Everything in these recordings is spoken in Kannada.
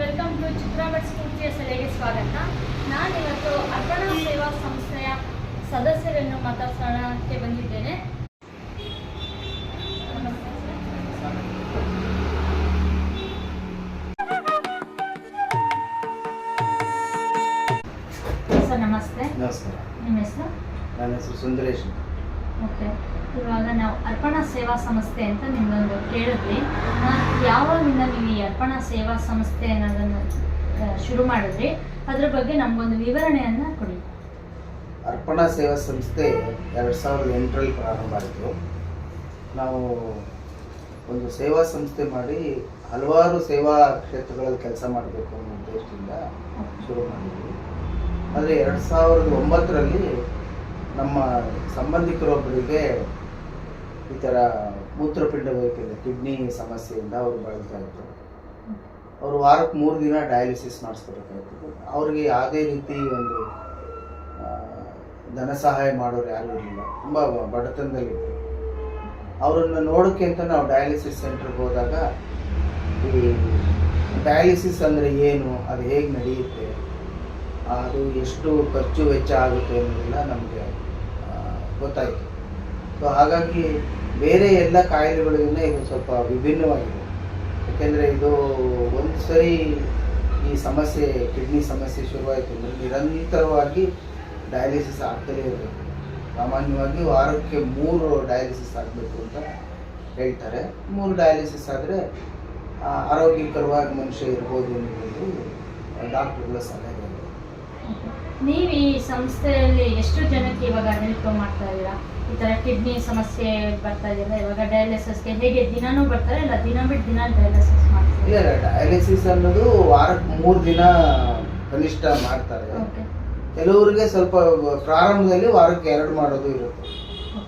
ವೆಲ್ಕಮ್ ಟು ಚಿತ್ರಾಭಟ್ ಸ್ಫೂರ್ತಿಯ ಸಲಹೆಗೆ ಸ್ವಾಗತ. ನಾನಿವತ್ತು ಅರ್ಪಣಾ ಸೇವಾ ಸಂಸ್ಥೆಯ ಸದಸ್ಯರನ್ನು ಮಾತಾಡ್ಸೋಣಕ್ಕೆ ಬಂದಿದ್ದೇನೆ. ಸರ್ ನಮಸ್ತೆ. ನಮಸ್ಕಾರ ನಿಮ್ಮ ಹೆಸರು? ನನ್ನ ಹೆಸರು ಸುಂದರೇಶ್. ಓಕೆ. ಇವಾಗ ನಾವು ಅರ್ಪಣಾ ಸೇವಾ ಸಂಸ್ಥೆ ಅಂತ ನಿಮ್ಗೊಂದು ಕೇಳಿದ್ವಿ. ಯಾವಾಗಿಂದ ನೀವು ಈ ಅರ್ಪಣಾ ಸೇವಾ ಸಂಸ್ಥೆ ಅನ್ನೋದನ್ನು ಶುರು ಮಾಡಿದ್ರಿ? ಅದ್ರ ಬಗ್ಗೆ ನಮಗೊಂದು ವಿವರಣೆಯನ್ನ ಕೊಡಿ. ಅರ್ಪಣಾ ಸೇವಾ ಸಂಸ್ಥೆ ಎರಡು ಸಾವಿರದ ಎಂಟರಲ್ಲಿ ಪ್ರಾರಂಭ ಆಯಿತು. ನಾವು ಒಂದು ಸೇವಾ ಸಂಸ್ಥೆ ಮಾಡಿ ಹಲವಾರು ಸೇವಾ ಕ್ಷೇತ್ರಗಳಲ್ಲಿ ಕೆಲಸ ಮಾಡಬೇಕು ಅನ್ನೋ ಉದ್ದೇಶದಿಂದ ಶುರು ಮಾಡಿದ್ವಿ. ಆದರೆ ಎರಡು ಸಾವಿರದ ಒಂಬತ್ತರಲ್ಲಿ ನಮ್ಮ ಸಂಬಂಧಿಕರೊಬ್ಬರಿಗೆ ಈ ಥರ ಮೂತ್ರಪಿಂಡ ವೈಫಲ್ಯ ಕಿಡ್ನಿ ಸಮಸ್ಯೆಯಿಂದ ಅವರು ಬಳಲ್ತಾ ಇದ್ರು ಅವರು ವಾರಕ್ಕೆ ಮೂರು ದಿನ ಡಯಾಲಿಸಿಸ್ ಮಾಡಿಸ್ಕೊಬೇಕಾಗಿತ್ತು ಅವ್ರಿಗೆ ಯಾವುದೇ ರೀತಿ ಒಂದು ಧನ ಸಹಾಯ ಮಾಡೋರು ಯಾರು ಇರಲಿಲ್ಲ. ತುಂಬ ಬಡತನದಲ್ಲಿದ್ದರು. ಅವರನ್ನು ನೋಡೋಕ್ಕೆ ಅಂತ ನಾವು ಡಯಾಲಿಸಿಸ್ ಸೆಂಟ್ರಿಗೆ ಹೋದಾಗ, ಈ ಡಯಾಲಿಸಿಸ್ ಅಂದರೆ ಏನು, ಅದು ಹೇಗೆ ನಡೆಯುತ್ತೆ, ಅದು ಎಷ್ಟು ಖರ್ಚು ವೆಚ್ಚ ಆಗುತ್ತೆ ಅನ್ನೋದೆಲ್ಲ ನಮಗೆ ಗೊತ್ತಾಯಿತು. ಸೊ ಹಾಗಾಗಿ ಬೇರೆ ಎಲ್ಲ ಕಾಯಿಲೆಗಳಿಂದ ಇದು ಸ್ವಲ್ಪ ವಿಭಿನ್ನವಾಗಿದೆ. ಯಾಕೆಂದರೆ ಇದು ಒಂದು ಸರಿ ಈ ಸಮಸ್ಯೆ, ಕಿಡ್ನಿ ಸಮಸ್ಯೆ ಶುರುವಾಯಿತು. ಅಂದರೆ ನಿರಂತರವಾಗಿ ಡಯಾಲಿಸಿಸ್ ಆಗ್ತಲೇ ಇರಬೇಕು ಸಾಮಾನ್ಯವಾಗಿ ವಾರಕ್ಕೆ ಮೂರು ಡಯಾಲಿಸಿಸ್ ಆಗಬೇಕು ಅಂತ ಹೇಳ್ತಾರೆ. ಮೂರು ಡಯಾಲಿಸಿಸ್ ಆದರೆ ಆರೋಗ್ಯಕರವಾಗಿ ಮನುಷ್ಯ ಇರ್ಬೋದು ಅನ್ನೋದು ಡಾಕ್ಟ್ರುಗಳ ಸಲಹೆ. ನೀವು ಈ ಸಂಸ್ಥೆಯಲ್ಲಿ ಎಷ್ಟು ಜನಕ್ಕೆ ಇವಾಗ ಹೆಲ್ಪ್ ಮಾಡ್ತಾ ಇದ್ದೀರಾ? ಈ ಥರ ಕಿಡ್ನಿ ಸಮಸ್ಯೆ ಬರ್ತಾ ಇದೆಯಲ್ಲ ಇವಾಗ ಡಯಾಲಿಸಿಸ್ಗೆ ಹೇಗೆ ದಿನಾನೂ ಬರ್ತಾರೆ ಇಲ್ಲ ದಿನ ಬಿಟ್ಟು ದಿನ ಡಯಾಲಿಸಿಸ್ ಮಾಡ್ತಾರೆ? ಇಲ್ಲ ಡಯಾಲಿಸಿಸ್ ಅನ್ನೋದು ವಾರಕ್ಕೆ ಮೂರು ದಿನ ಕನಿಷ್ಠ ಮಾಡ್ತಾರೆ. ಕೆಲವರಿಗೆ ಸ್ವಲ್ಪ ಪ್ರಾರಂಭದಲ್ಲಿ ವಾರಕ್ಕೆ ಎರಡು ಮಾಡೋದು ಇರುತ್ತೆ.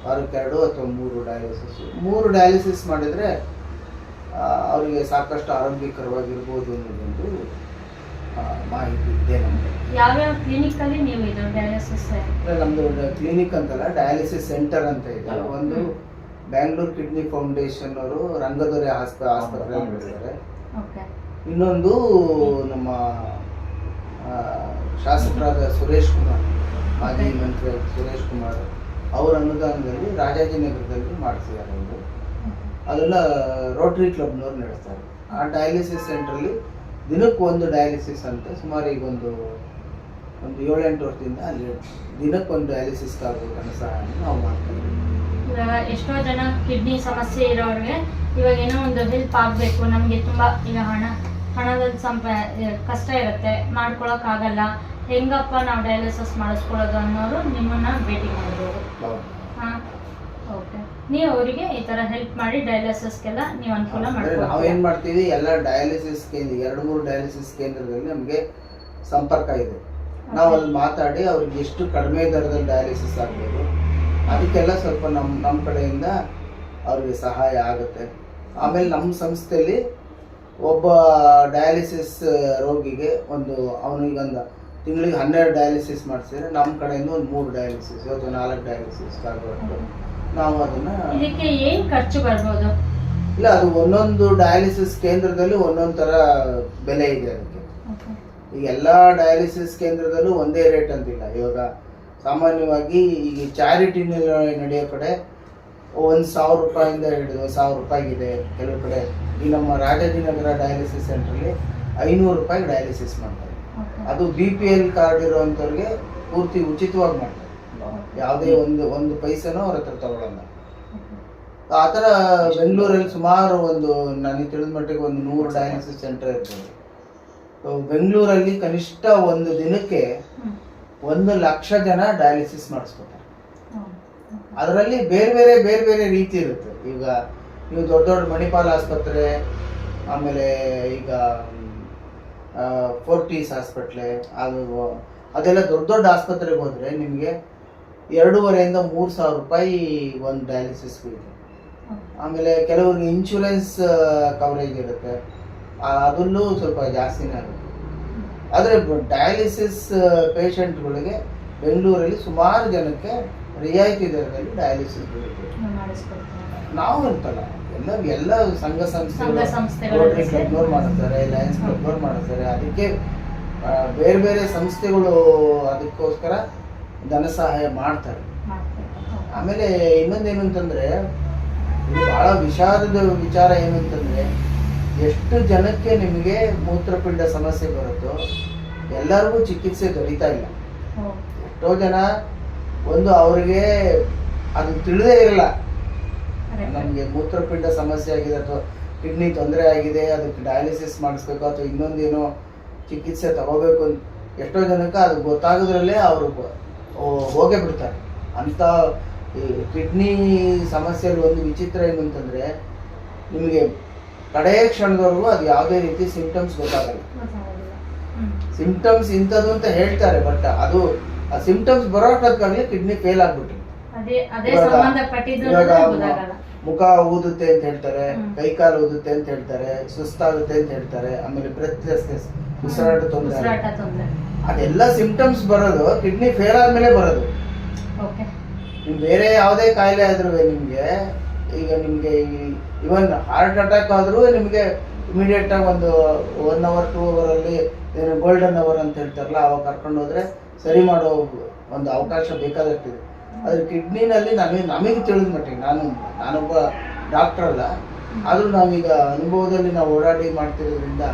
ವಾರಕ್ಕೆ ಎರಡು ಅಥವಾ ಮೂರು ಡಯಾಲಿಸಿಸ್ ಮೂರು ಡಯಾಲಿಸಿಸ್ ಮಾಡಿದರೆ ಅವರಿಗೆ ಸಾಕಷ್ಟು ಆರೋಗ್ಯಕರವಾಗಿರ್ಬೋದು ಅನ್ನೋದೊಂದು ಮಾಹಿತಿ ಇದೆ ನಮಗೆ. ಯಾವ್ಯಾವ ಕ್ಲಿನಿಕಲ್ಲಿ ನೀವು ಇದು ಡಯಾಲಿಸಿಸ್ ನಮ್ಮದು ಕ್ಲಿನಿಕ್ ಅಂತಲ್ಲ ಡಯಾಲಿಸಿಸ್ ಸೆಂಟರ್ ಅಂತ ಇದೆ. ಒಂದು ಬ್ಯಾಂಗ್ಳೂರ್ ಕಿಡ್ನಿ ಫೌಂಡೇಶನ್ ಅವರು ರಂಗದೊರೆ ಆಸ್ಪ ಆಸ್ಪತ್ರೆ ಓಕೆ ಇನ್ನೊಂದು ನಮ್ಮ ಶಾಸಕರಾದ ಸುರೇಶ್ ಕುಮಾರ್ ಮಾಜಿ ಮಂತ್ರಿ ಸುರೇಶ್ ಕುಮಾರ್ ಅವರ ಅನುದಾನದಲ್ಲಿ ರಾಜಾಜಿನಗರದಲ್ಲಿ ಮಾಡಿಸಿದ್ದಾರೆ ಒಂದು ಅದನ್ನ ರೋಟರಿ ಕ್ಲಬ್ನವ್ರು ನಡೆಸ್ತಾರೆ. ಆ ಡಯಾಲಿಸಿಸ್ ಸೆಂಟ್ರಲ್ಲಿ ದಿನಕ್ಕೆ ಒಂದು ಡಯಾಲಿಸಿಸ್ ಅಂತ ಸುಮಾರು ಈಗ ಒಂದು ಒಂದು ಏಳೆಂಟು ವರ್ಷದಿಂದ ಅಲ್ಲಿ ದಿನಕ್ಕೆ ಒಂದು ಡಯಾಲಿಸಿಸ್ ಆಗಬೇಕನ್ನೋ ಸಹ ನಾವು ಮಾಡ್ತೀವಿ. ಇವಾಗ ಎಷ್ಟೋ ಜನ ಕಿಡ್ನಿ ಸಮಸ್ಯೆ ಇರೋರಿಗೆ ಇವಾಗ ಏನೋ ಒಂದು ಹೆಲ್ಪ್ ಆಗಬೇಕು ನಮಗೆ ತುಂಬ ಈಗ ಹಣ ಹಣದ ಸಂಪ ಕಷ್ಟ ಇರುತ್ತೆ ಮಾಡ್ಕೊಳಕ್ಕಾಗಲ್ಲ ಹೆಂಗಪ್ಪ ನಾವು ಡಯಾಲಿಸಿಸ್ ಮಾಡಿಸ್ಕೊಳ್ಳೋದು ಅನ್ನೋರು ನಿಮ್ಮನ್ನ ಭೇಟಿ ಮಾಡ್ಬೋದು. ಹಾಂ ಓಕೆ ನೀವು ಅವರಿಗೆ ಈ ತರ ಹೆಲ್ಪ್ ಮಾಡಿ ಡಯಾಲಿಸಿಸ್ಗೆಲ್ಲ ನೀವು ಅನುಕೂಲ ಅಂದ್ರೆ ನಾವು ಏನ್ ಮಾಡ್ತೀವಿ ಎಲ್ಲ ಡಯಾಲಿಸಿಸ್ ಕೇಂದ್ರ ಎರಡು ಮೂರು ಡಯಾಲಿಸಿಸ್ ಕೇಂದ್ರದಲ್ಲಿ ನಮಗೆ ಸಂಪರ್ಕ ಇದೆ. ನಾವು ಅಲ್ಲಿ ಮಾತಾಡಿ ಅವ್ರಿಗೆ ಎಷ್ಟು ಕಡಿಮೆ ದರದಲ್ಲಿ ಡಯಾಲಿಸಿಸ್ ಆಗಬೇಕು ಅದಕ್ಕೆಲ್ಲ ಸ್ವಲ್ಪ ನಮ್ಮ ನಮ್ಮ ಕಡೆಯಿಂದ ಅವ್ರಿಗೆ ಸಹಾಯ ಆಗುತ್ತೆ. ಆಮೇಲೆ ನಮ್ಮ ಸಂಸ್ಥೆಯಲ್ಲಿ ಒಬ್ಬ ಡಯಾಲಿಸಿಸ್ ರೋಗಿಗೆ ಒಂದು ಅವನಿಗೊಂದು ತಿಂಗಳಿಗೆ ಹನ್ನೆರಡು ಡಯಾಲಿಸಿಸ್ ಮಾಡಿಸಿದ್ರೆ ನಮ್ಮ ಕಡೆಯಿಂದ ಒಂದು ಮೂರು ಡಯಾಲಿಸಿಸ್ ಅಥವಾ ನಾಲ್ಕು ಡಯಾಲಿಸಿಸ್ ಆಗುತ್ತೆ ನಾವು ಅದನ್ನ ಇದಕ್ಕೆ ಏನು ಖರ್ಚು ಬರ್ಬೋದು? ಇಲ್ಲ ಅದು ಒಂದೊಂದು ಡಯಾಲಿಸಿಸ್ ಕೇಂದ್ರದಲ್ಲಿ ಒಂದೊಂದು ತರ ಬೆಲೆ ಇದೆ ಅದಕ್ಕೆ. ಈಗ ಎಲ್ಲಾ ಡಯಾಲಿಸಿಸ್ ಕೇಂದ್ರದಲ್ಲೂ ಒಂದೇ ರೇಟ್ ಅಂತಿಲ್ಲ. ಇವಾಗ ಸಾಮಾನ್ಯವಾಗಿ ಈಗ ಚಾರಿಟಿ ನಡೆಯೋ ಕಡೆ ಒಂದು ಸಾವಿರ ರೂಪಾಯಿಂದ ಹಿಡಿದು ಸಾವಿರ ಇದೆ. ಕೆಲವು ಕಡೆ ಈ ನಮ್ಮ ರಾಜಾಜಿನಗರ ಡಯಾಲಿಸಿಸ್ ಸೆಂಟ್ರಲ್ಲಿ ಐನೂರು ರೂಪಾಯಿ ಡಯಾಲಿಸಿಸ್ ಮಾಡ್ತಾರೆ. ಅದು ಬಿ ಪಿ ಎಲ್ ಕಾರ್ಡ್ ಇರೋವಂಥವ್ರಿಗೆ ಪೂರ್ತಿ ಉಚಿತವಾಗಿ ಮಾಡ್ತಾರೆ. ಯಾವುದೇ ಒಂದು ಒಂದು ಪೈಸೆನೂ ಅವ್ರ ಹತ್ರ ತಗೊಳಲ್ಲ. ಆ ಥರ ಬೆಂಗಳೂರಲ್ಲಿ ಸುಮಾರು ಒಂದು ನನಗೆ ತಿಳಿದ ಮಟ್ಟಿಗೆ ಒಂದು ನೂರು ಡಯಾಲಿಸಿಸ್ ಸೆಂಟರ್ ಇರ್ತದೆ ಬೆಂಗಳೂರಲ್ಲಿ ಕನಿಷ್ಠ ಒಂದು ದಿನಕ್ಕೆ. ಒಂದು ಲಕ್ಷ ಜನ ಡಯಾಲಿಸಿಸ್ ಮಾಡಿಸ್ಕೊತಾರೆ. ಅದರಲ್ಲಿ ಬೇರೆ ಬೇರೆ ಬೇರೆ ಬೇರೆ ರೀತಿ ಇರುತ್ತೆ. ಈಗ ನೀವು ದೊಡ್ಡ ದೊಡ್ಡ ಮಣಿಪಾಲ್ ಆಸ್ಪತ್ರೆ ಆಮೇಲೆ ಈಗ ಫೋರ್ಟೀಸ್ ಹಾಸ್ಪಿಟ್ಲೆ ಅದು ಅದೆಲ್ಲ ದೊಡ್ಡ ದೊಡ್ಡ ಆಸ್ಪತ್ರೆಗೆ ಹೋದರೆ ನಿಮಗೆ ಎರಡೂವರೆಯಿಂದ ಮೂರು ಸಾವಿರ ರೂಪಾಯಿ ಒಂದು ಡಯಾಲಿಸಿಸ್ ಇದೆ. ಆಮೇಲೆ ಕೆಲವ್ರಿಗೆ ಇನ್ಶೂರೆನ್ಸ್ ಕವರೇಜ್ ಇರುತ್ತೆ. ಅದರಲ್ಲೂ ಸ್ವಲ್ಪ ಜಾಸ್ತಿನೇ ಆಗುತ್ತೆ. ಆದರೆ ಡಯಾಲಿಸಿಸ್ ಪೇಷಂಟ್ಗಳಿಗೆ ಬೆಂಗಳೂರಲ್ಲಿ ಸುಮಾರು ಜನಕ್ಕೆ ರಿಯಾಯಿತಿ ದರದಲ್ಲಿ ಡಯಾಲಿಸಿಸ್ ಬರುತ್ತೆ ನಾವು ಇರ್ತಲ್ಲ ಎಲ್ಲ ಎಲ್ಲ ಸಂಘ ಸಂಸ್ಥೆಗಳು ರೋಟರಿ ಕ್ಲಬ್ನವ್ರು ಮಾಡಿಸ್ತಾರೆ ಲಯನ್ಸ್ ಕ್ಲಬ್ನವ್ರು ಮಾಡಿಸ್ತಾರೆ. ಅದಕ್ಕೆ ಬೇರೆ ಬೇರೆ ಸಂಸ್ಥೆಗಳು ಅದಕ್ಕೋಸ್ಕರ ಧನ ಸಹಾಯ ಮಾಡ್ತಾರೆ. ಆಮೇಲೆ ಇನ್ನೊಂದೇನು ಅಂತಂದ್ರೆ ಇದು ಬಹಳ ವಿಷಾದದ ವಿಚಾರ ಏನು ಅಂತಂದ್ರೆ ಎಷ್ಟು ಜನಕ್ಕೆ ನಿಮಗೆ ಮೂತ್ರಪಿಂಡ ಸಮಸ್ಯೆ ಬರುತ್ತೋ ಎಲ್ಲರಿಗೂ ಚಿಕಿತ್ಸೆ ದೊರೀತಾ ಇಲ್ಲ. ಎಷ್ಟೋ ಜನ ಒಂದು ಅವರಿಗೆ ಅದು ತಿಳಿದೇ ಇರಲ್ಲ. ನಮಗೆ ಮೂತ್ರಪಿಂಡ ಸಮಸ್ಯೆ ಆಗಿದೆ ಅಥವಾ ಕಿಡ್ನಿ ತೊಂದರೆ ಆಗಿದೆ ಅದಕ್ಕೆ ಡಯಾಲಿಸಿಸ್ ಮಾಡಿಸ್ಬೇಕು ಅಥವಾ ಇನ್ನೊಂದೇನೋ ಚಿಕಿತ್ಸೆ ತಗೋಬೇಕು ಅಂತ ಎಷ್ಟೋ ಜನಕ್ಕೆ ಅದು ಗೊತ್ತಾಗೋದ್ರಲ್ಲೇ ಅವರು ಹೋಗೇ ಬಿಡ್ತಾರೆ. ಅಂತ ಕಿಡ್ನಿ ಸಮಸ್ಯೆಯಲ್ಲಿ ಒಂದು ವಿಚಿತ್ರ ಏನು ಅಂತಂದರೆ ನಿಮಗೆ ಕಡೇ ಕ್ಷಣದವರೆಗೂ ಅದು ಯಾವುದೇ ರೀತಿ ಸಿಂಪ್ಟಮ್ಸ್ ಗೊತ್ತಾಗಲ್ಲ. ಸಿಂಪ್ಟಮ್ಸ್ ಇಂಥದ್ದು ಅಂತ ಹೇಳ್ತಾರೆ ಬಟ್ ಅದು ಆ ಸಿಂಪ್ಟಮ್ಸ್ ಬರೋ ಅಷ್ಟೊತ್ತಿಗಾಗಲೇ ಕಿಡ್ನಿ ಫೇಲ್ ಆಗ್ಬಿಟ್ಟು ಮುಖ ಊದುತ್ತೆ ಅಂತ ಹೇಳ್ತಾರೆ ಕೈಕಾಲು ಕೈ ಕಾಲು ಊದುತ್ತೆ ಅಂತ ಹೇಳ್ತಾರೆ ಸುಸ್ತಾಗುತ್ತೆ ಅಂತ ಹೇಳ್ತಾರೆ ಆಮೇಲೆ ಬ್ರೆತ್ಲೆಸ್ನೆಸ್ ಉಸಿರಾಟ ತೊಂದರೆ ಉಸಿರಾಟ ತೊಂದರೆ ಅದೆಲ್ಲ ಸಿಂಪ್ಟಮ್ಸ್ ಬರೋದು ಕಿಡ್ನಿ ಫೇಲ್ ಆದ್ಮೇಲೆ ಬರೋದು. ಓಕೆ. ನಿಮ್ ಬೇರೆ ಯಾವುದೇ ಕಾಯಿಲೆ ಆದ್ರೂ ನಿಮ್ಗೆ ಈಗ ನಿಮ್ಗೆ ಇವನ್ ಹಾರ್ಟ್ ಅಟ್ಯಾಕ್ ಆದ್ರೂ ನಿಮ್ಗೆ ಇಮಿಡಿಯೇಟ್ ಆಗಿ ಒಂದು ಒನ್ ಅವರ್ ಟೂ ಅವರ್ ಅಲ್ಲಿ ಗೋಲ್ಡನ್ ಅವರ್ ಅಂತ ಹೇಳ್ತಾರಲ್ಲ ಅವಾಗ ಕರ್ಕೊಂಡು ಹೋದ್ರೆ ಸರಿ ಮಾಡೋ ಒಂದು ಅವಕಾಶ ಬೇಕಾದಷ್ಟಿದೆ. ಆದ್ರೆ ಕಿಡ್ನಿನಲ್ಲಿ ನಮಗೆ ನಮಗೆ ತಿಳಿದ ಮಟ್ಟಿಗೆ ನಾನು ನಾನೊಬ್ಬ ಡಾಕ್ಟರ್ ಅಲ್ಲ. ಆದ್ರೂ ನಾವೀಗ ಅನುಭವದಲ್ಲಿ ನಾವು ಓಡಾಡಿ ಮಾಡ್ತಿರೋದ್ರಿಂದ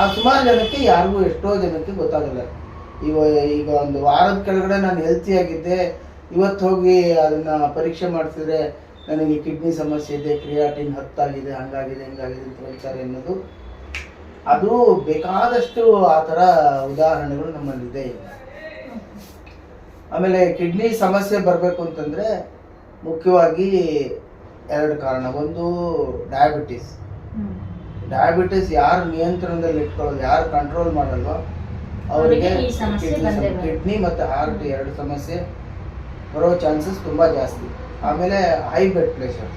ಆ ಸುಮಾರು ಜನಕ್ಕೆ ಯಾರಿಗೂ ಎಷ್ಟೋ ಜನಕ್ಕೆ ಗೊತ್ತಾಗಲ್ಲ. ಇವ ಈಗ ಒಂದು ವಾರದ ಕೆಳಗಡೆ ನಾನು ಹೆಲ್ತಿ ಆಗಿದ್ದೆ, ಇವತ್ತು ಹೋಗಿ ಅದನ್ನ ಪರೀಕ್ಷೆ ಮಾಡಿಸಿದ್ರೆ ನನಗೆ ಕಿಡ್ನಿ ಸಮಸ್ಯೆ ಇದೆ ಕ್ರಿಯಾಟಿನ್ ಹತ್ತಾಗಿದೆ, ಹಂಗಾಗಿದೆ, ಹಿಂಗಾಗಿದೆ ಅಂತ ಹೇಳ್ತಾರೆ ಅನ್ನೋದು. ಅದು ಬೇಕಾದಷ್ಟು ಆ ಥರ ಉದಾಹರಣೆಗಳು ನಮ್ಮಲ್ಲಿದೆ ಈಗ. ಆಮೇಲೆ ಕಿಡ್ನಿ ಸಮಸ್ಯೆ ಬರಬೇಕು ಅಂತಂದ್ರೆ ಮುಖ್ಯವಾಗಿ ಎರಡು ಕಾರಣ. ಒಂದು ಡಯಾಬಿಟಿಸ್ ಡಯಾಬಿಟಿಸ್ ಯಾರು ನಿಯಂತ್ರಣದಲ್ಲಿ ಇಟ್ಕೊಳ್ಳೋದು ಯಾರು ಕಂಟ್ರೋಲ್ ಮಾಡಲ್ವೋ ಅವರಿಗೆ. ಕಿಡ್ನಿ ಮತ್ತು ಹಾರ್ಟ್ ಎರಡು ಸಮಸ್ಯೆ ಬರೋ ಚಾನ್ಸಸ್ ತುಂಬ ಜಾಸ್ತಿ. ಆಮೇಲೆ high blood pressure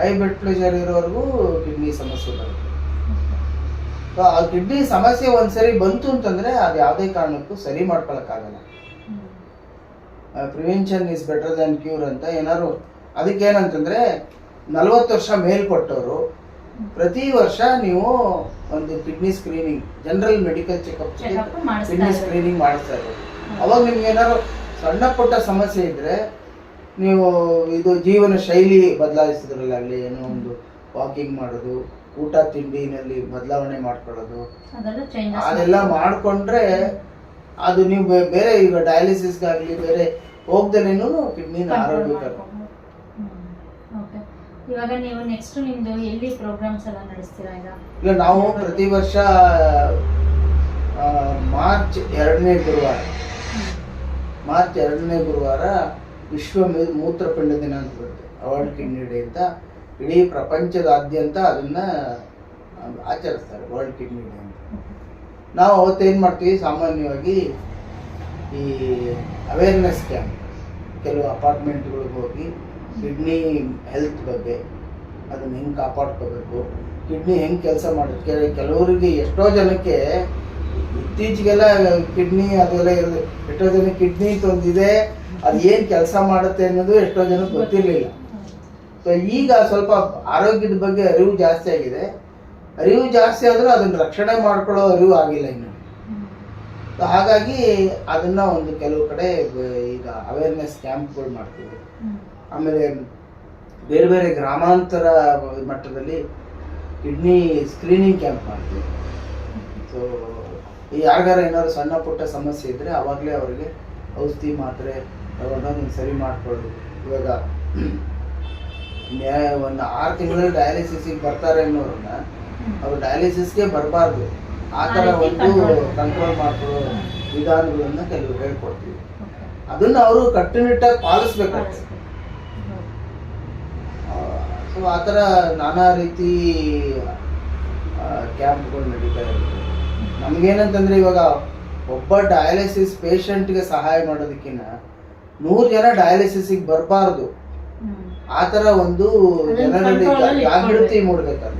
high blood pressure ಇರೋರಿಗೂ kidney ಸಮಸ್ಯೆ ಬರುತ್ತೆ. ಸೊ ಆ ಕಿಡ್ನಿ ಸಮಸ್ಯೆ ಒಂದ್ಸರಿ ಬಂತು ಅಂತಂದ್ರೆ ಅದು ಯಾವುದೇ ಕಾರಣಕ್ಕೂ ಸರಿ ಮಾಡ್ಕೊಳಕ್ಕಾಗಲ್ಲ. Prevention is better than cure ಅಂತ ಏನಾದ್ರು ಅದಕ್ಕೇನಂತಂದ್ರೆ ನಲವತ್ತು ವರ್ಷ ಮೇಲ್ಪಟ್ಟವರು ಪ್ರತಿ ವರ್ಷ ನೀವು ಒಂದು kidney screening general medical checkup kidney screening ಮಾಡಿಸ್ತಾ ಇರೋದು. ಅವಾಗ ನಿಮ್ಗೆ ಏನಾದ್ರು ಸಣ್ಣ ಪುಟ್ಟ ಸಮಸ್ಯೆ ಇದ್ರೆ ನೀವು ಇದು ಜೀವನ ಶೈಲಿ ಬದಲಾಯಿಸಿದ್ರಲ್ಲಾಗಲಿ ಏನೋ ಒಂದು ವಾಕಿಂಗ್ ಮಾಡೋದು ಊಟ ತಿಂಡಿನಲ್ಲಿ ಬದಲಾವಣೆ ಮಾಡ್ಕೊಳ್ಳೋದು ಅದೆಲ್ಲ ಮಾಡಿಕೊಂಡ್ರೆ ಅದು ನೀವು ಬೇರೆ ಈಗ ಡಯಾಲಿಸಿಸ್ಗಾಗಲಿ ಬೇರೆ ಹೋಗ್ದೇನೂ ಕಿಡ್ನಿನ ಆರೋಗ್ಯಕರ ಇವಾಗ ನೀವು ನೆಕ್ಸ್ಟ್ ನಿಮ್ದು ಎಲ್ಲಿ ಪ್ರೋಗ್ರಾಮ್ಸ್ ಎಲ್ಲ ನಡೆಸ್ತೀರಾ ಈಗ? ಇಲ್ಲ, ನಾವು ಪ್ರತಿ ವರ್ಷ ಮಾರ್ಚ್ ಎರಡನೇ ಗುರುವಾರ. ಮಾರ್ಚ್ ಎರಡನೇ ಗುರುವಾರ ವಿಶ್ವ ಮೂತ್ರಪಿಂಡ ದಿನ ಅಂತ ಬರುತ್ತೆ. ವರ್ಲ್ಡ್ ಕಿಡ್ನಿ ಡೇ ಅಂತ. ಇಡೀ ಪ್ರಪಂಚದಾದ್ಯಂತ ಅದನ್ನ ಆಚರಿಸ್ತಾರೆ ವರ್ಲ್ಡ್ ಕಿಡ್ನಿ ಡೇ ಅಂತ. ನಾವು ಅವತ್ತೇನು ಮಾಡ್ತೀವಿ? ಸಾಮಾನ್ಯವಾಗಿ ಈ ಅವೇರ್ನೆಸ್ ಕ್ಯಾಂಪ್ ಕೆಲವು ಅಪಾರ್ಟ್ಮೆಂಟ್ಗಳಿಗೆ ಹೋಗಿ ಕಿಡ್ನಿ ಹೆಲ್ತ್ ಬಗ್ಗೆ, ಅದನ್ನು ಹೆಂಗೆ ಕಾಪಾಡ್ಕೋಬೇಕು ಕಿಡ್ನಿ ಹೆಂಗೆ ಕೆಲಸ ಮಾಡುತ್ತೆ ಕೆಲವರಿಗೆ ಎಷ್ಟೋ ಜನಕ್ಕೆ ಇತ್ತೀಚೆಗೆಲ್ಲ ಕಿಡ್ನಿ ಅದೆಲ್ಲ ಇರೋದು ಎಷ್ಟೋ ಜನ ಕಿಡ್ನಿ ತೊಂದಿದೆ, ಅದು ಏನು ಕೆಲಸ ಮಾಡುತ್ತೆ ಅನ್ನೋದು ಎಷ್ಟೋ ಜನಕ್ಕೆ ಗೊತ್ತಿರಲಿಲ್ಲ. ಸೊ ಈಗ ಸ್ವಲ್ಪ ಆರೋಗ್ಯದ ಬಗ್ಗೆ ಅರಿವು ಜಾಸ್ತಿ ಆಗಿದೆ. ಅರಿವು ಜಾಸ್ತಿ ಆದರೂ ಅದನ್ನ ರಕ್ಷಣೆ ಮಾಡ್ಕೊಳ್ಳೋ ಅರಿವು ಆಗಿಲ್ಲ ಇನ್ನು. ಹಾಗಾಗಿ ಅದನ್ನ ಒಂದು ಕೆಲವು ಕಡೆ, ಈಗ ಅವೇರ್ನೆಸ್ ಕ್ಯಾಂಪ್ಗಳು ಮಾಡ್ತೀವಿ. ಆಮೇಲೆ ಬೇರೆ ಬೇರೆ ಗ್ರಾಮಾಂತರ ಮಟ್ಟದಲ್ಲಿ ಕಿಡ್ನಿ ಸ್ಕ್ರೀನಿಂಗ್ ಕ್ಯಾಂಪ್ ಮಾಡ್ತೀವಿ. ಸೊ ಯಾರಿಗಾರ ಏನಾದ್ರು ಸಣ್ಣ ಪುಟ್ಟ ಸಮಸ್ಯೆ ಇದ್ರೆ ಅವಾಗಲೇ ಅವರಿಗೆ ಔಷಧಿ ಮಾತ್ರೆ ಅವನ್ನ ಸರಿ ಮಾಡ್ಕೊಳ್ಳೋದು ಇವಾಗ ನ್ಯಾಯ ಒಂದು ಆರು ತಿಂಗಳಲ್ಲಿ ಡಯಾಲಿಸಿಸ್ಗೆ ಬರ್ತಾರೆ ಅನ್ನೋರನ್ನ ಅವ್ರು ಡಯಾಲಿಸಿಸ್ಗೆ ಬರಬಾರ್ದು. ಆ ಥರ ಒಂದು ಕಂಟ್ರೋಲ್ ಮಾಡ್ಕೊಳ್ಳೋ. ವಿಧಾನಗಳನ್ನು ಕೆಲವು ಹೇಳ್ಕೊಡ್ತೀವಿ. ಅದನ್ನ ಅವರು ಕಟ್ಟುನಿಟ್ಟಾಗಿ ಪಾಲಿಸ್ಬೇಕಾಗ್ತದೆ ಆ ಥರ ನಾನಾ ರೀತಿ ಕ್ಯಾಂಪ್ಗಳು ನಡೀತಾ ಇರುತ್ತೆ. ನಮ್ಗೇನಂತಂದ್ರೆ ಇವಾಗ ಒಬ್ಬ ಡಯಾಲಿಸಿಸ್ ಪೇಷಂಟ್ಗೆ ಸಹಾಯ ಮಾಡೋದಕ್ಕಿಂತ ನೂರು ಜನ ಡಯಾಲಿಸಿಸ್ಗೆ ಬರಬಾರ್ದು. ಆ ಥರ ಒಂದು ಜನರಲ್ಲಿ ಜಾಗೃತಿ ಮೂಡಬೇಕಲ್ಲ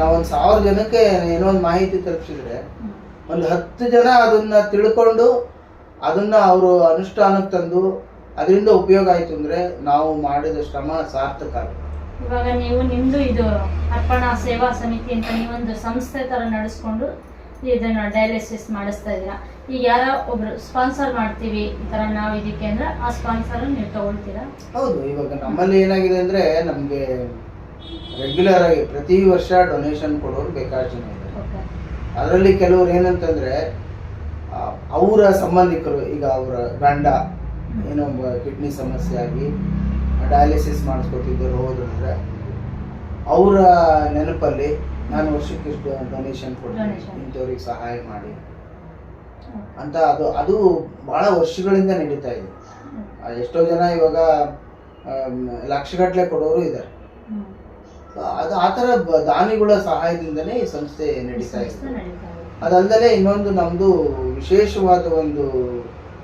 ನಾವೊಂದು ಸಾವಿರ ಜನಕ್ಕೆ ಏನೋ ಒಂದು ಮಾಹಿತಿ ತಲುಪಿಸಿದ್ರೆ ಒಂದು ಹತ್ತು ಜನ ಅದನ್ನ ತಿಳ್ಕೊಂಡು ಅದನ್ನ ಅವರು ಅನುಷ್ಠಾನಕ್ಕೆ ತಂದು ಅದರಿಂದ ಉಪಯೋಗ ಆಯ್ತು ಅಂದ್ರೆ ನಾವು ಮಾಡಿದ ಶ್ರಮ ಸಾರ್ಥಕ ಆಗುತ್ತೆ. ಇವಾಗ ನೀವು ನಿಮ್ಮದು ಇದು ಅರ್ಪಣಾ ಸೇವಾ ಸಮಿತಿ ಅಂತ ನೀವೊಂದು ಸಂಸ್ಥೆ ತರ ನಡೆಸ್ಕೊಂಡು ಇದನ್ನ ಡಯಾಲಿಸಿಸ್ ಮಾಡಿಸ್ತಾ ಇದ್ದೀರಾ. ಈಗ ಯಾರೋ ಒಬ್ರು ಸ್ಪಾನ್ಸರ್ ಮಾಡ್ತೀವಿ ಈ ಥರ ನಾವು ಇದಕ್ಕೆ ಅಂದ್ರೆ ಆ ಸ್ಪಾನ್ಸರ್ ನೀವು ತಗೊಳ್ತೀರಾ? ಹೌದು ಇವಾಗ ನಮ್ಮಲ್ಲಿ ಏನಾಗಿದೆ ಅಂದ್ರೆ ನಮಗೆ ರೆಗ್ಯುಲರ್ ಆಗಿ ಪ್ರತಿ ವರ್ಷ ಡೊನೇಷನ್ ಕೊಡೋರು ಬೇಕಾದಷ್ಟು ಜನ ಇದ್ದಾರೆ. ಅದರಲ್ಲಿ ಕೆಲವರು ಏನಂತಂದ್ರೆ ಅವರ ಸಂಬಂಧಿಕರು ಈಗ ಅವರ ಗಂಡ ಏನೋ ಕಿಡ್ನಿ ಸಮಸ್ಯೆ ಆಗಿ ಡಯಾಲಿಸಿಸ್ ಮಾಡಿಸ್ಕೊತಿದ್ದರು ಹೋದ್ರೆ ಅವರ ನೆನಪಲ್ಲಿ ನಾನು ವರ್ಷಕ್ಕೆ ಡೊನೇಷನ್ ಕೊಡ್ತೀನಿ. ಇಂಥವ್ರಿಗೆ ಸಹಾಯ ಮಾಡಿ. ಅಂತ ಅದು ಅದು ಬಹಳ ವರ್ಷಗಳಿಂದ ನಡೀತಾ ಇದೆ. ಎಷ್ಟೋ ಜನ ಇವಾಗ ಲಕ್ಷಗಟ್ಟಲೆ ಕೊಡೋರು ಇದ್ದಾರೆ. ಅದು ಆ ಥರ ದಾನಿಗಳ ಸಹಾಯದಿಂದನೇ ಈ ಸಂಸ್ಥೆ ನಡೀತಾ ಇದೆ. ಅದಲ್ಲದೆ ಇನ್ನೊಂದು ನಮ್ಮದು ವಿಶೇಷವಾದ ಒಂದು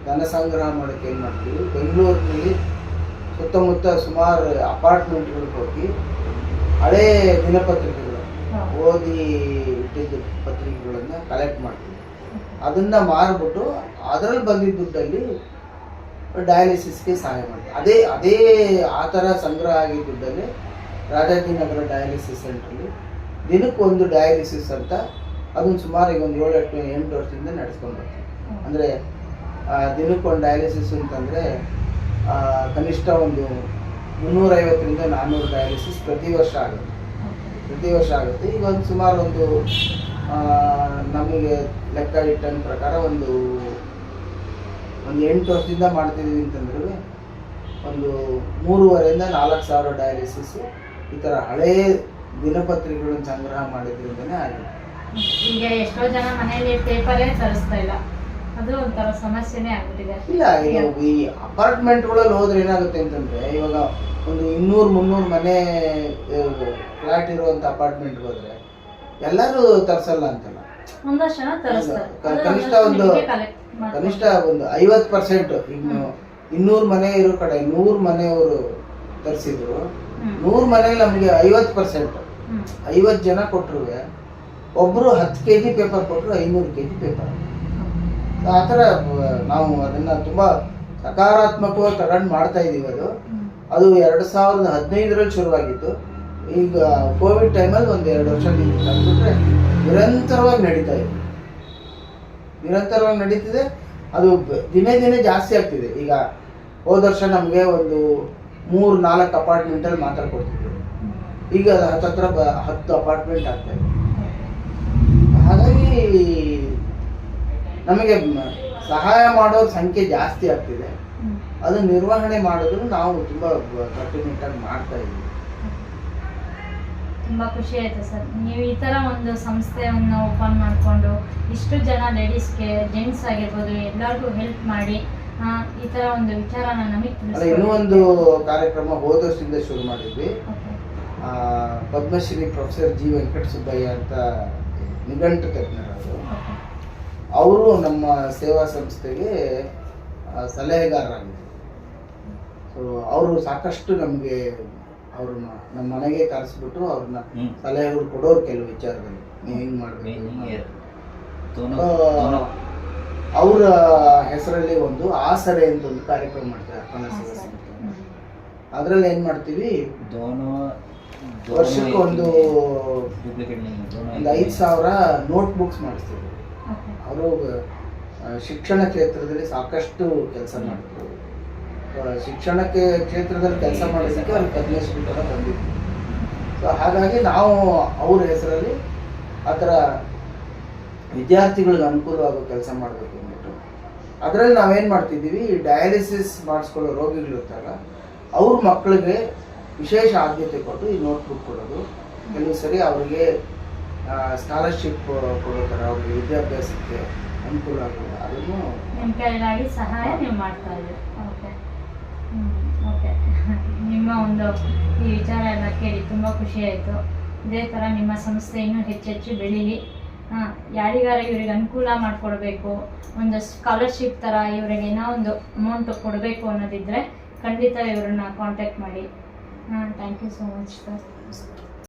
ಧನ ಸಂಗ್ರಹ ಮಾಡೋಕ್ಕೆ ಏನು ಮಾಡ್ತೀವಿ? ಬೆಂಗಳೂರಿನಲ್ಲಿ ಸುತ್ತಮುತ್ತ ಸುಮಾರು ಅಪಾರ್ಟ್ಮೆಂಟ್ಗಳಿಗೆ ಹೋಗಿ ಹಳೇ ದಿನಪತ್ರಿಕೆಗಳು ಓದಿ ಇಟ್ಟಿದ್ದ ಪತ್ರಿಕೆಗಳನ್ನು ಕಲೆಕ್ಟ್ ಮಾಡ್ತೀವಿ. ಅದನ್ನು ಮಾರಿಬಿಟ್ಟು ಅದರಲ್ಲಿ ಬಂದಿದ್ದ ದುಡ್ಡಲ್ಲಿ ಡಯಾಲಿಸಿಸ್ಗೆ ಸಹಾಯ ಮಾಡ್ತೀವಿ. ಅದೇ ಅದೇ ಆ ಥರ ಸಂಗ್ರಹ ಆಗಿದ್ದ ದುಡ್ಡಲ್ಲಿ ರಾಜಾಜಿನಗರ ಡಯಾಲಿಸಿಸ್ ಸೆಂಟ್ರಲ್ಲಿ ದಿನಕ್ಕೆ ಒಂದು ಡಯಾಲಿಸಿಸ್ ಅಂತ ಅದನ್ನು ಸುಮಾರು ಈಗ ಒಂದು ಏಳು ಎಂಟು ಎಂಟು ವರ್ಷದಿಂದ ನಡೆಸ್ಕೊಂಡು ಬರ್ತೀವಿ. ಅಂದರೆ ದಿನಕ್ಕೆ ಒಂದು ಡಯಾಲಿಸಿಸ್ ಅಂತಂದರೆ ಕನಿಷ್ಠ ಒಂದು ಮುನ್ನೂರೈವತ್ತರಿಂದ ನಾನ್ನೂರು ಡಯಾಲಿಸಿಸ್ ಪ್ರತಿ ವರ್ಷ ಆಗುತ್ತೆ. ಪ್ರತಿ ವರ್ಷ ಆಗುತ್ತೆ. ಈಗ ಒಂದು ಸುಮಾರು ಒಂದು ನಮಗೆ ಲೆಕ್ಕ ಇಟ್ಟನ ಪ್ರಕಾರ ಒಂದು ಒಂದು ಎಂಟು ವರ್ಷದಿಂದ ಮಾಡ್ತಿದ್ದೀವಿ ಅಂತಂದ್ರೆ ಒಂದು ಮೂರುವರೆಯಿಂದ ನಾಲ್ಕು ಸಾವಿರ ಡಯಾಲಿಸಿಸ್ ಈ ಥರ ಹಳೆಯ ದಿನಪತ್ರಿಕೆಗಳನ್ನು ಸಂಗ್ರಹ ಮಾಡಿದ್ರಿಂದನೇ ಆಗಿದೆ. ಈಗ ಎಷ್ಟೋ ಜನ ಮನೆಯಲ್ಲಿ ಪೇಪರೇ ತರಿಸ್ತಾ ಇಲ್ಲ? ಅದು ಒಂಥರ ಸಮಸ್ಯೆನೇ ಆಗ್ಬಿಟ್ಟಿದೆ. ಇಲ್ಲ ಈಗ ಈ ಅಪಾರ್ಟ್ಮೆಂಟ್ಗಳಲ್ಲಿ ಹೋದ್ರೆ ಏನಾಗುತ್ತೆ ಅಂತಂದ್ರೆ ಇವಾಗ ಒಂದು ಇನ್ನೂರು ಮುನ್ನೂರು ಮನೆ ಫ್ಲಾಟ್ ಇರುವಂತ ಅಪಾರ್ಟ್ಮೆಂಟ್ ಹೋದ್ರೆ ಎಲ್ಲರೂ ತರ್ಸಲ್ಲ ಅಂತಲ್ಲ? ಒಂದಷ್ಟು ಜನ ತರಿಸ್ತಾರೆ. ಕನಿಷ್ಠ ಒಂದು- ಕನಿಷ್ಠ ಒಂದು ಐವತ್ತು ಪರ್ಸೆಂಟ್ ಇನ್ನು ಇನ್ನೂರು ಮನೆ ಇರೋ ಕಡೆ ನೂರು ಮನೆಯವರು ತರಿಸಿದ್ರು. ನೂರು ಮನೆಯಲ್ಲಿ ನಮಗೆ ಐವತ್ತು ಪರ್ಸೆಂಟ್. ಐವತ್ತು ಜನ ಕೊಟ್ಟರು ಒಬ್ಬರು ಹತ್ತು ಕೆ ಜಿ ಪೇಪರ್ ಕೊಟ್ಟರು ಐನೂರು ಕೆ ಜಿ ಪೇಪರ್ ಆ ಥರ, ನಾವು ಅದನ್ನ ತುಂಬ ಸಕಾರಾತ್ಮಕವಾಗಿ ತಗೊಂಡು ಮಾಡ್ತಾ ಇದ್ದೀವಿ ಅದು. ಅದು ಎರಡು ಸಾವಿರದ ಹದಿನೈದರಲ್ಲಿ ಶುರುವಾಗಿತ್ತು. ಈಗ ಕೋವಿಡ್ ಟೈಮಲ್ಲಿ ಒಂದು ಎರಡು ವರ್ಷ ತಂದ್ಬಿಟ್ರೆ ನಿರಂತರವಾಗಿ ನಡೀತಾ ಇದೆ. ನಿರಂತರವಾಗಿ ನಡೀತಿದೆ. ಅದು ದಿನೇ ದಿನೇ ಜಾಸ್ತಿ ಆಗ್ತಿದೆ. ಈಗ ಹೋದ ವರ್ಷ ನಮಗೆ ಒಂದು ಮೂರು, ನಾಲ್ಕು ಅಪಾರ್ಟ್ಮೆಂಟಲ್ಲಿ ಮಾತ್ರ ಕೊಡ್ತಿದ್ರು. ಈಗ ಹತ್ತತ್ರ ಹತ್ತು ಅಪಾರ್ಟ್ಮೆಂಟ್ ಆಗ್ತಾ ಇದೆ. ಹಾಗಾಗಿ ನಮಗೆ ಸಹಾಯ ಮಾಡೋರ ಸಂಖ್ಯೆ ಜಾಸ್ತಿ ಆಗ್ತಿದೆ. ಅದು ನಿರ್ವಹಣೆ ಮಾಡೋದು ನಾವು ತುಂಬಾ ಕಟ್ಟುನಿಟ್ಟಾಗಿ ಮಾಡ್ತಾ ಇದ್ದೀವಿ. ತುಂಬಾ ಖುಷಿ ಆಯ್ತು ಸರ್. ನೀವು ಈ ತರ ಒಂದು ಸಂಸ್ಥೆಯನ್ನು ಓಪನ್ ಮಾಡಿಕೊಂಡು ಇಷ್ಟು ಜನ ಲೇಡೀಸ್ಗೆ ಜೆಂಟ್ಸ್ ಆಗಿರ್ಬೋದು ಎಲ್ಲರಿಗೂ ಹೆಲ್ಪ್ ಮಾಡಿ ಈ ತರ ಒಂದು ವಿಚಾರನ ನಮಗೆ ಇನ್ನೂ ಒಂದು ಕಾರ್ಯಕ್ರಮ ಹೋದ ವರ್ಷದಿಂದ ಶುರು ಮಾಡಿದ್ವಿ. ಪದ್ಮಶ್ರೀ ಪ್ರೊಫೆಸರ್ ಜಿ ವೆಂಕಟ ಸುಬ್ಬಯ್ಯ ಅಂತ ನಿಘಂಟು ತಜ್ಞರವರು. ಅವರು ನಮ್ಮ ಸೇವಾ ಸಂಸ್ಥೆಗೆ ಸಲಹೆಗಾರರಾಗಿದ್ದಾರೆ. ಸೊ ಅವರು ಸಾಕಷ್ಟು ನಮಗೆ ಅವ್ರನ್ನ ನಮ್ಮ ಮನೆಗೆ ಕರೆಸ್ಬಿಟ್ಟು ಅವ್ರನ್ನ ಸಲಹೆಗಳು ಕೊಡೋರು ಕೆಲವು ವಿಚಾರದಲ್ಲಿ. ನೀವು ಹೆಂಗೆ ಮಾಡಬೇಕು ಅವರ ಹೆಸರಲ್ಲಿ ಒಂದು ಆಸರೆ ಅಂತ ಒಂದು ಕಾರ್ಯಕ್ರಮ ಮಾಡ್ತಾರೆ ಅರ್ಪಣಾ ಸೇವಾ ಸಂಸ್ಥೆ. ಅದರಲ್ಲಿ ಏನು ಮಾಡ್ತೀವಿ? ವರ್ಷಕ್ಕೆ ಒಂದು ಒಂದು ಐದು ಸಾವಿರ ನೋಟ್ ಬುಕ್ಸ್ ಮಾಡಿಸ್ತೀವಿ. ಅವರು ಶಿಕ್ಷಣ ಕ್ಷೇತ್ರದಲ್ಲಿ ಸಾಕಷ್ಟು ಕೆಲಸ ಮಾಡಿದ್ರು. ಶಿಕ್ಷಣ ಶಿಕ್ಷಣಕ್ಕೆ ಕ್ಷೇತ್ರದಲ್ಲಿ ಕೆಲಸ ಮಾಡೋದಕ್ಕೆ ಒಂದು ಕೂಡ ಬಂದಿತ್ತು ಸೊ ಹಾಗಾಗಿ ನಾವು ಅವ್ರ ಹೆಸರಲ್ಲಿ ಆ ಥರ ವಿದ್ಯಾರ್ಥಿಗಳಿಗೆ ಅನುಕೂಲವಾಗೋ ಕೆಲಸ ಮಾಡಬೇಕು ಅಂದ್ಬಿಟ್ಟು. ಅದರಲ್ಲಿ ನಾವೇನು ಮಾಡ್ತಿದ್ದೀವಿ ಈ ಡಯಾಲಿಸಿಸ್ ಮಾಡಿಸ್ಕೊಳ್ಳೋ ರೋಗಿಗಳಿರ್ತಾರ ಅವ್ರ ಮಕ್ಕಳಿಗೆ ವಿಶೇಷ ಆದ್ಯತೆ ಕೊಟ್ಟು ಈ ನೋಟ್ಬುಕ್ ಕೊಡೋದು. ಕೆಲವು ಸರಿ ಅವರಿಗೆ ಸ್ಕಾಲರ್ಶಿಪ್ ಕೊಡೋ ಥರ ಅವ್ರಿಗೆ ವಿದ್ಯಾಭ್ಯಾಸಕ್ಕೆ ಅನುಕೂಲ ಆಗೋದು ಅದನ್ನು ನಿಮ್ಮ ಕೈಲಾಗಿ ಸಹಾಯ ನೀವು ಮಾಡ್ತಾ ಇದ್ದೀರಿ. ಓಕೆ ಓಕೆ ನಿಮ್ಮ ಒಂದು ಈ ವಿಚಾರ ಎಲ್ಲ ಕೇಳಿ ತುಂಬ ಖುಷಿ ಆಯಿತು. ಇದೇ ಥರ ನಿಮ್ಮ ಸಂಸ್ಥೆ ಇನ್ನೂ ಹೆಚ್ಚೆಚ್ಚು ಬೆಳೀಲಿ. ಹಾಂ ಯಾರಿಗಾರ ಇವ್ರಿಗೆ ಅನುಕೂಲ ಮಾಡಿಕೊಡ್ಬೇಕು ಒಂದು ಸ್ಕಾಲರ್ಶಿಪ್ ಥರ ಇವರಿಗೆ ಏನೋ ಒಂದು ಅಮೌಂಟ್ ಕೊಡಬೇಕು ಅನ್ನೋದಿದ್ದರೆ ಖಂಡಿತ ಇವ್ರನ್ನ ಕಾಂಟ್ಯಾಕ್ಟ್ ಮಾಡಿ. ಹಾಂ thank you so much sir